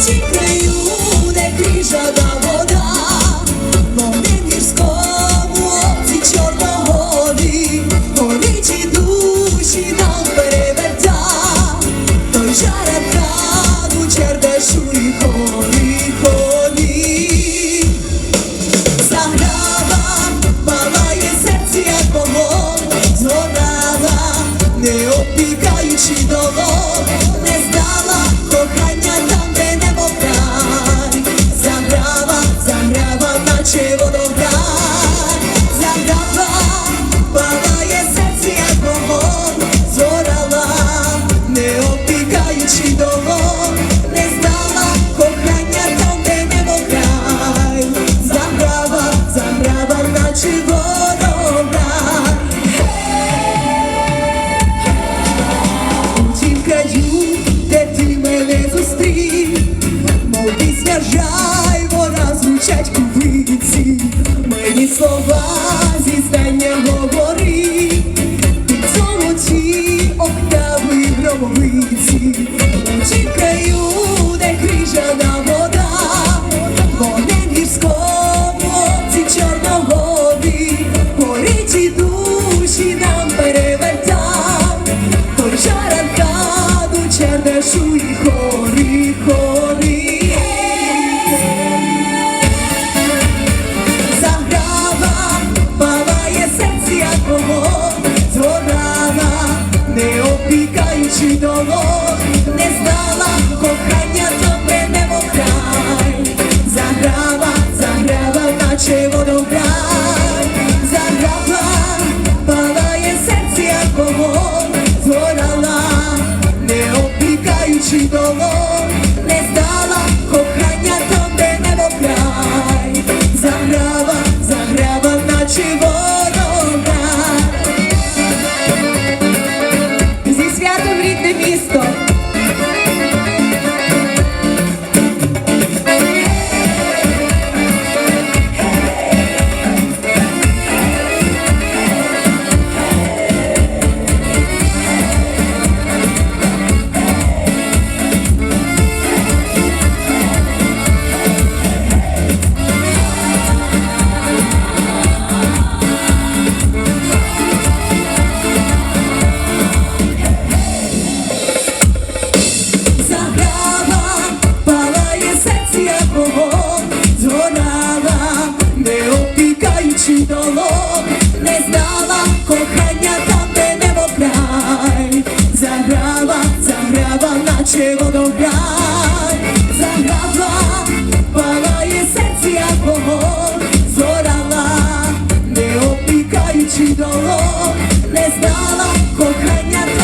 to Aziz ben Yahova alone. гуляй, заграла, палає серце, як вогонь, зорала, не опікаючи долон, не знала кохання.